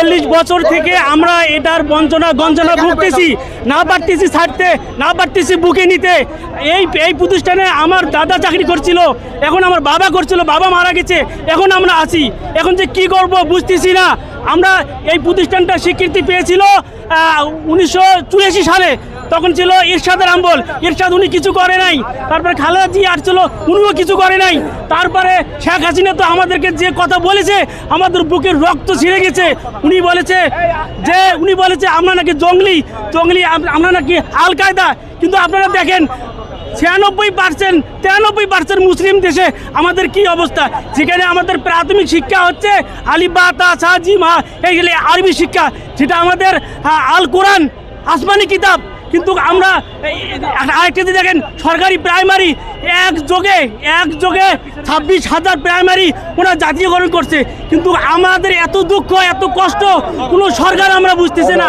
চল্লিশ বছর থেকে আমরা এটার বঞ্চনা গঞ্জনা ভুগতেছি। না পারতেছি ছাড়তে, না পারতেছি বুকে নিতে। এই এই প্রতিষ্ঠানে আমার দাদা চাকরি করছিল, এখন আমার বাবা করছিল, বাবা মারা গেছে, এখন আমরা আছি। এখন যে কি করব বুঝতেছি না। আমরা এই প্রতিষ্ঠানটা স্বীকৃতি পেয়েছিল উনিশশো চুরাশি সালে। তখন ছিল ইরশাদের আমবল। ইরশাদ উনি কিছু করে নাই। তারপরে খালেদা জি আসছিল, উনিও কিছু করে নাই। তারপরে শেখ হাসিনা তো আমাদেরকে যে কথা বলেছে, আমাদের বুকের রক্ত ছিঁড়ে গেছে। উনি বলেছে যে, উনি বলেছে, আমরা নাকি জঙ্গলি জঙ্গলি, আমরা নাকি আল কায়দা কিন্তু আপনারা দেখেন, ছিয়ানব্বই পার্সেন্ট তিরানব্বই পার্সেন্ট মুসলিম দেশে আমাদের কি অবস্থা? যেখানে আমাদের প্রাথমিক শিক্ষা হচ্ছে আলিবা তা মা এইগুলি আরবি শিক্ষা, যেটা আমাদের আল কোরআন আসমানি কিতাব। কিন্তু আমরা আরেকটি দেখেন, সরকারি প্রাইমারি এক যোগে এক যোগে ছাব্বিশ হাজার প্রাইমারি ওরা জাতীয়করণ করছে। কিন্তু আমাদের এত দুঃখ, এত কষ্ট, কোনো সরকার আমরা বুঝতেছি না।